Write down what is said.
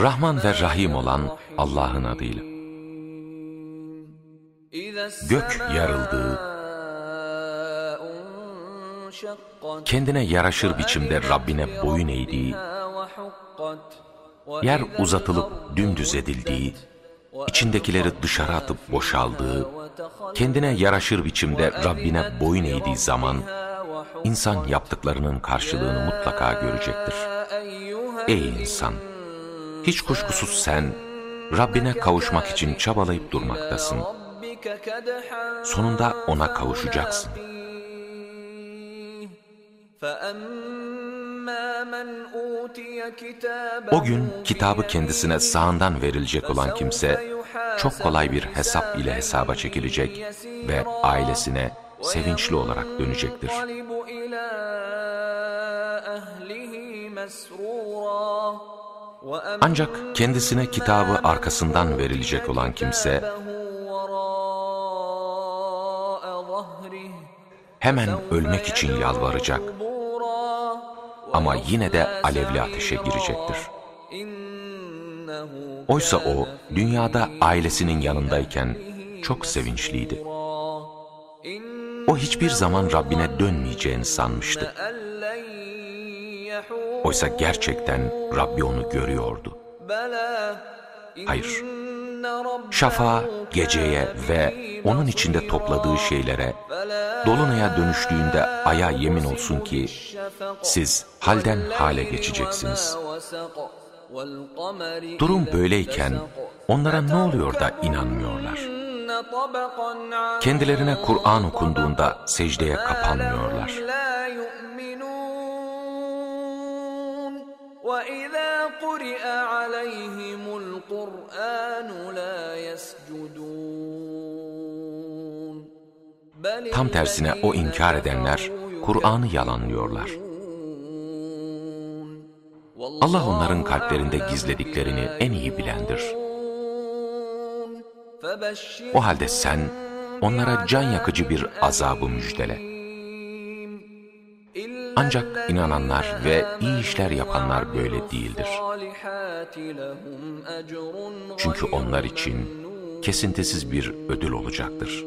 Rahman ve Rahim olan Allah'ın adıyla. Gök yarıldığı, kendine yaraşır biçimde Rabbine boyun eğdiği, yer uzatılıp dümdüz edildiği, içindekileri dışarı atıp boşaldığı, kendine yaraşır biçimde Rabbine boyun eğdiği zaman, insan yaptıklarının karşılığını mutlaka görecektir. Ey insan! Hiç kuşkusuz sen, Rabbine kavuşmak için çabalayıp durmaktasın. Sonunda ona kavuşacaksın. O gün kitabı kendisine sağından verilecek olan kimse, çok kolay bir hesap ile hesaba çekilecek ve ailesine sevinçli olarak dönecektir. Ancak kendisine kitabı arkasından verilecek olan kimse, hemen ölmek için yalvaracak ama yine de alevli ateşe girecektir. Oysa o, dünyada ailesinin yanındayken çok sevinçliydi. O hiçbir zaman Rabbine dönmeyeceğini sanmıştı. Oysa gerçekten Rabbi onu görüyordu. Hayır, şafağa, geceye ve onun içinde topladığı şeylere, dolunaya dönüştüğünde aya yemin olsun ki, siz halden hale geçeceksiniz. Durum böyleyken, onlara ne oluyor da inanmıyorlar? Kendilerine Kur'an okunduğunda secdeye kapanmıyorlar. وَإِذَا قُرِئَ عَلَيْهِمُ الْقُرْآنُ لَا يَسْجُدُونَ Tam tersine o inkar edenler Kur'an'ı yalanlıyorlar. Allah onların kalplerinde gizlediklerini en iyi bilendir. O halde sen onlara can yakıcı bir azabı müjdele. Ancak inananlar ve iyi işler yapanlar böyle değildir. Çünkü onlar için kesintisiz bir ödül olacaktır.